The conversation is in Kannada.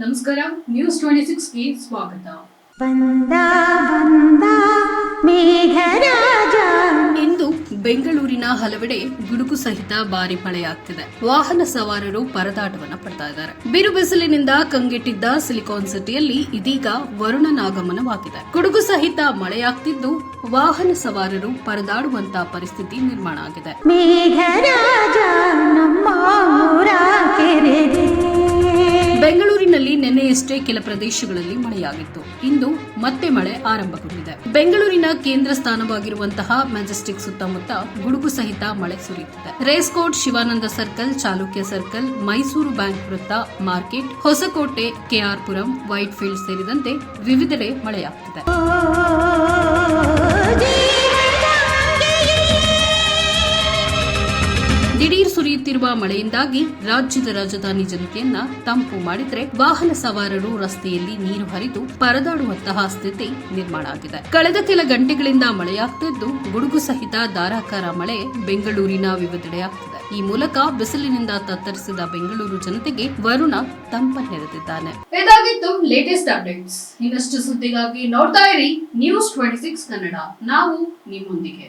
ನಮಸ್ಕಾರ ನ್ಯೂಸ್ ಟ್ವೆಂಟಿ ಸಿಕ್ಸ್ಗೆ ಸ್ವಾಗತ. ಬಂದ ಬಂದ ಮೇಘರಾಜ. ಇಂದು ಬೆಂಗಳೂರಿನ ಹಲವೆಡೆ ಗುಡುಗು ಸಹಿತ ಭಾರಿ ಮಳೆಯಾಗ್ತಿದೆ. ವಾಹನ ಸವಾರರು ಪರದಾಟವನ್ನ ಪಡ್ತಾ ಇದ್ದಾರೆ. ಬಿರು ಬಿಸಿಲಿನಿಂದ ಕಂಗೆಟ್ಟಿದ್ದ ಸಿಲಿಕಾನ್ ಸಿಟಿಯಲ್ಲಿ ಇದೀಗ ವರುಣನಾಗಮನವಾಗಿದೆ. ಗುಡುಗು ಸಹಿತ ಮಳೆಯಾಗ್ತಿದ್ದು ವಾಹನ ಸವಾರರು ಪರದಾಡುವಂತಹ ಪರಿಸ್ಥಿತಿ ನಿರ್ಮಾಣ ಆಗಿದೆ. ನಿನ್ನೆಯಷ್ಟೇ ಕೆಲ ಪ್ರದೇಶಗಳಲ್ಲಿ ಮಳೆಯಾಗಿತ್ತು. ಇಂದು ಮತ್ತೆ ಮಳೆ ಆರಂಭಗೊಂಡಿದೆ. ಬೆಂಗಳೂರಿನ ಕೇಂದ್ರ ಸ್ಥಾನವಾಗಿರುವಂತಹ ಮ್ಯಾಜೆಸ್ಟಿಕ್ ಸುತ್ತಮುತ್ತ ಗುಡುಗು ಸಹಿತ ಮಳೆ ಸುರಿಯುತ್ತಿದೆ. Race course Shivananda circle, Chalukya circle, Mysore bank ವೃತ್ತ, market, Hosakote, KR Puram white field ಸೇರಿದಂತೆ ವಿವಿಧೆಡೆ ಮಳೆಯಾಗ್ತಿದೆ. ದಿಢೀರ್ ಸುರಿಯುತ್ತಿರುವ ಮಳೆಯಿಂದಾಗಿ ರಾಜ್ಯದ ರಾಜಧಾನಿ ಜನತೆಯನ್ನ ತಂಪು ಮಾಡಿದರೆ ವಾಹನ ಸವಾರರು ರಸ್ತೆಯಲ್ಲಿ ನೀರು ಹರಿದು ಪರದಾಡುವಂತಹ ಸ್ಥಿತಿ ನಿರ್ಮಾಣ ಆಗಿದೆ. ಕಳೆದ ಕೆಲ ಗಂಟೆಗಳಿಂದ ಮಳೆಯಾಗ್ತಿದ್ದು ಗುಡುಗು ಸಹಿತ ಧಾರಾಕಾರ ಮಳೆ ಬೆಂಗಳೂರಿನ ವಿವಿಧೆಡೆಯಾಗ್ತಿದೆ. ಈ ಮೂಲಕ ಬಿಸಿಲಿನಿಂದ ತತ್ತರಿಸಿದ ಬೆಂಗಳೂರು ಜನತೆಗೆ ವರುಣ ತಂಪನ್ನೆರೆದಿದ್ದಾನೆ ಇದಾಗಿತ್ತು ಲೇಟೆಸ್ಟ್ ಅಪ್ಡೇಟ್ಸ್ ಇನ್ನಷ್ಟು ಸುದ್ದಿಗಾಗಿ ನೋಡ್ತಾ ಇರಿ ನ್ಯೂಸ್ ಟ್ವೆಂಟಿ ಸಿಕ್ಸ್ ಕನ್ನಡ. ನಾವು ನಿಮ್ಮೊಂದಿಗೆ.